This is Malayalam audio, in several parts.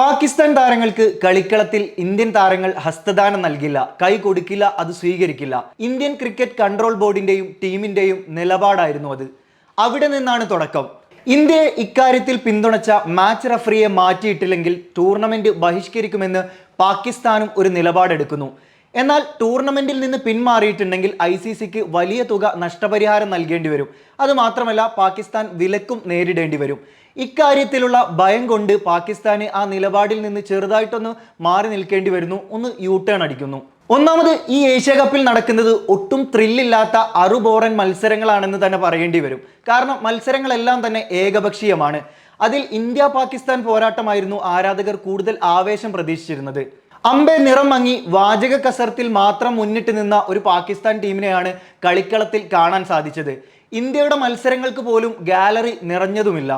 പാകിസ്ഥാൻ താരങ്ങൾക്ക് കളിക്കളത്തിൽ ഇന്ത്യൻ താരങ്ങൾ ഹസ്തദാനം നൽകില്ല കൈ കൊടുക്കില്ല അത് സ്വീകരിക്കില്ല. ഇന്ത്യൻ ക്രിക്കറ്റ് കൺട്രോൾ ബോർഡിന്റെയും ടീമിന്റെയും നിലപാടായിരുന്നു അത്. അവിടെ നിന്നാണ് തുടക്കം. ഇന്ത്യയെ ഇക്കാര്യത്തിൽ പിന്തുണച്ച മാച്ച് റഫറിയെ മാറ്റിയിട്ടില്ലെങ്കിൽ ടൂർണമെന്റ് ബഹിഷ്കരിക്കുമെന്ന് പാകിസ്ഥാനും ഒരു നിലപാടെടുക്കുന്നു. എന്നാൽ ടൂർണമെന്റിൽ നിന്ന് പിന്മാറിയിട്ടുണ്ടെങ്കിൽ ഐ സി സിക്ക് വലിയ തുക നഷ്ടപരിഹാരം നൽകേണ്ടി വരും. അത് മാത്രമല്ല പാകിസ്ഥാൻ വിലക്കും നേരിടേണ്ടി വരും. ഇക്കാര്യത്തിലുള്ള ഭയം കൊണ്ട് പാകിസ്ഥാന് ആ നിലപാടിൽ നിന്ന് ചെറുതായിട്ടൊന്ന് മാറി നിൽക്കേണ്ടി വരുന്നു. ഒന്ന് യൂ ടേൺ അടിക്കുന്നു. ഒന്നാമത് ഈ ഏഷ്യ കപ്പിൽ നടക്കുന്നത് ഒട്ടും ത്രില്ലില്ലാത്ത അറുബോറൻ മത്സരങ്ങളാണെന്ന് തന്നെ പറയേണ്ടി വരും. കാരണം മത്സരങ്ങളെല്ലാം തന്നെ ഏകപക്ഷീയമാണ്. അതിൽ ഇന്ത്യ പാകിസ്ഥാൻ പോരാട്ടമായിരുന്നു ആരാധകർ കൂടുതൽ ആവേശം പ്രതീക്ഷിച്ചിരുന്നത്. അമ്പെ നിറം മങ്ങി വാചക കസർത്തിൽ മാത്രം മുന്നിട്ട് നിന്ന ഒരു പാകിസ്ഥാൻ ടീമിനെയാണ് കളിക്കളത്തിൽ കാണാൻ സാധിച്ചത്. ഇന്ത്യയുടെ മത്സരങ്ങൾക്ക് പോലും ഗാലറി നിറഞ്ഞതുമില്ല.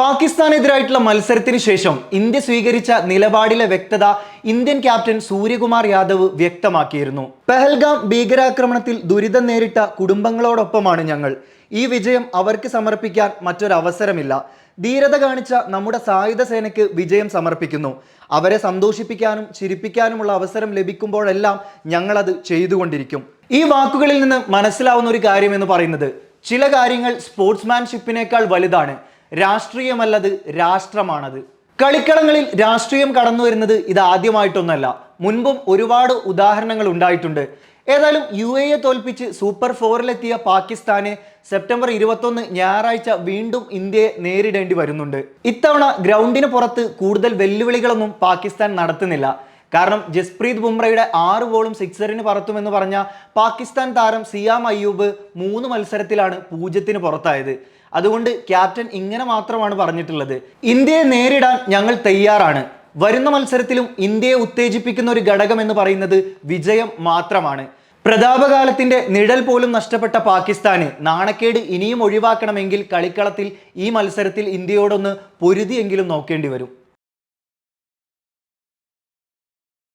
പാകിസ്ഥാനെതിരായിട്ടുള്ള മത്സരത്തിന് ശേഷം ഇന്ത്യ സ്വീകരിച്ച നിലപാടിലെ വ്യക്തത ഇന്ത്യൻ ക്യാപ്റ്റൻ സൂര്യകുമാർ യാദവ് വ്യക്തമാക്കിയിരുന്നു. പെഹൽഗാം ഭീകരാക്രമണത്തിൽ ദുരിതം നേരിട്ട കുടുംബങ്ങളോടൊപ്പമാണ് ഞങ്ങൾ. ഈ വിജയം അവർക്ക് സമർപ്പിക്കാൻ മറ്റൊരവസരമില്ല. ധീരത കാണിച്ച നമ്മുടെ സായുധ സേനയ്ക്ക് വിജയം സമർപ്പിക്കുന്നു. അവരെ സന്തോഷിപ്പിക്കാനും ചിരിപ്പിക്കാനുമുള്ള അവസരം ലഭിക്കുമ്പോഴെല്ലാം ഞങ്ങളത് ചെയ്തുകൊണ്ടിരിക്കും. ഈ വാക്കുകളിൽ നിന്ന് മനസ്സിലാവുന്ന ഒരു കാര്യം എന്ന് പറയുന്നത് ചില കാര്യങ്ങൾ സ്പോർട്സ്മാൻഷിപ്പിനേക്കാൾ വലുതാണ്. രാഷ്ട്രീയമല്ലത് രാഷ്ട്രമാണത്. കളിക്കളങ്ങളിൽ രാഷ്ട്രീയം കടന്നു വരുന്നത് ഇത് ആദ്യമായിട്ടൊന്നല്ല. മുൻപും ഒരുപാട് ഉദാഹരണങ്ങൾ ഉണ്ടായിട്ടുണ്ട്. ഏതായാലും യു എയെ തോൽപ്പിച്ച് സൂപ്പർ ഫോറിലെത്തിയ പാകിസ്ഥാന് സെപ്റ്റംബർ ഇരുപത്തൊന്ന് ഞായറാഴ്ച വീണ്ടും ഇന്ത്യയെ നേരിടേണ്ടി വരുന്നുണ്ട്. ഇത്തവണ ഗ്രൗണ്ടിന് പുറത്ത് കൂടുതൽ വെല്ലുവിളികളൊന്നും പാകിസ്ഥാൻ നടത്തുന്നില്ല. കാരണം ജസ്പ്രീത് ബുംറയുടെ ആറ് ബോളും സിക്സറിന് പറത്തുമെന്ന് പറഞ്ഞ പാകിസ്ഥാൻ താരം സിയാം അയ്യൂബ് മൂന്ന് മത്സരത്തിലാണ് പൂജ്യത്തിന് പുറത്തായത്. അതുകൊണ്ട് ക്യാപ്റ്റൻ ഇങ്ങനെ മാത്രമാണ് പറഞ്ഞിട്ടുള്ളത്. ഇന്ത്യയെ നേരിടാൻ ഞങ്ങൾ തയ്യാറാണ്. വരുന്ന മത്സരത്തിലും ഇന്ത്യയെ ഉത്തേജിപ്പിക്കുന്ന ഒരു ഘടകം എന്ന് പറയുന്നത് വിജയം മാത്രമാണ്. പ്രതാപകാലത്തിന്റെ നിഴൽ പോലും നഷ്ടപ്പെട്ട പാകിസ്ഥാന് നാണക്കേട് ഇനിയും ഒഴിവാക്കണമെങ്കിൽ കളിക്കളത്തിൽ ഈ മത്സരത്തിൽ ഇന്ത്യയോടൊന്ന് പൊരുതിയെങ്കിലും നോക്കേണ്ടി വരും.